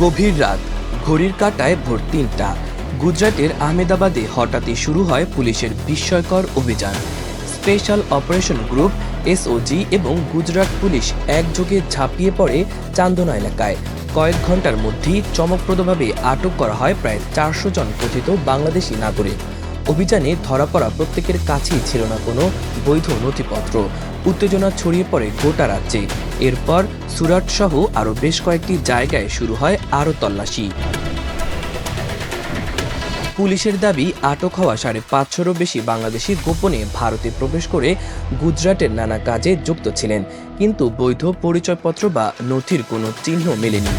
গভীর রাত, ঘড়ির কাটায় ভোর তিনটা। গুজরাটের আহমেদাবাদে হঠাৎই শুরু হয় পুলিশের বিস্ময়কর অভিযান। স্পেশাল অপারেশন গ্রুপ, এসওজি এবং গুজরাট পুলিশ একযোগে ঝাঁপিয়ে পড়ে চান্দনা এলাকায়। কয়েক ঘণ্টার মধ্যেই চমকপ্রদভাবে আটক করা হয় প্রায় চারশো জন কথিত বাংলাদেশি নাগরিক। অভিযানে ধরা পড়া প্রত্যেকের কাছেই ছিল না কোনো বৈধ নথিপত্র। উত্তেজনা ছড়িয়ে পড়ে গোটা রাজ্যে। এরপর সুরাট সহ আরও বেশ কয়েকটি জায়গায় শুরু হয় আরও তল্লাশি। পুলিশের দাবি, আটক হওয়া সাড়ে পাঁচশোরও বেশি বাংলাদেশি গোপনে ভারতে প্রবেশ করে গুজরাটের নানা কাজে যুক্ত ছিলেন। কিন্তু বৈধ পরিচয়পত্র বা নথির কোনো চিহ্ন মেলেনি।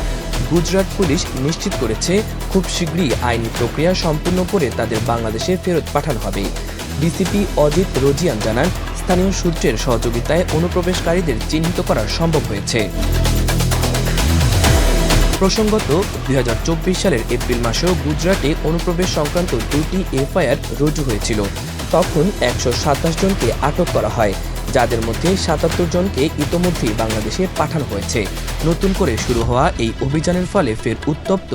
গুজরাট পুলিশ নিশ্চিত করেছে, খুব শীঘ্রই আইনি প্রক্রিয়া সম্পূর্ণ করে তাদের বাংলাদেশে ফেরত পাঠানো হবে। ডিসিপি অজিত রোজিয়ান জানান স্থানীয় সূত্রের সহযোগিতায় অনুপ্রবেশকারীদের চিহ্নিত করা সম্ভব হয়েছে। প্রসঙ্গত দু হাজার চব্বিশ সালের এপ্রিল মাসেও গুজরাটে অনুপ্রবেশ সংক্রান্ত দুটি এফআইআর রুজু হয়েছিল। তখন একশো সাতাশ জনকে আটক করা হয়, যাদের মধ্যে সাতাত্তর জনকে ইতোমধ্যেই বাংলাদেশে পাঠানো হয়েছে। নতুন করে শুরু হওয়া এই অভিযানের ফলে ফের উত্তপ্ত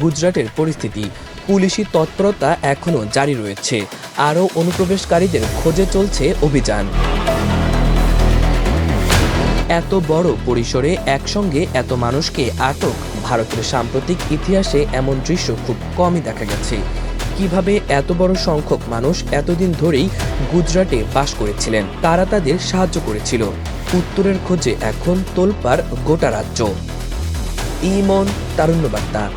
গুজরাটের পরিস্থিতি। পুলিশি তৎপরতা এখনও জারি রয়েছে। আরও অনুপ্রবেশকারীদের খোঁজে চলছে অভিযান। এত বড় পরিসরে একসঙ্গে এত মানুষকে আটক, ভারতের সাম্প্রতিক ইতিহাসে এমন দৃশ্য খুব কমই দেখা গেছে। কীভাবে এত বড় সংখ্যক মানুষ এতদিন ধরেই গুজরাটে বাস করেছিলেন, তারা তাদের সাহায্য করেছিল। উত্তরের খোঁজে এখন তোলপার গোটা রাজ্য। ইমন তারুণ্য বার্তা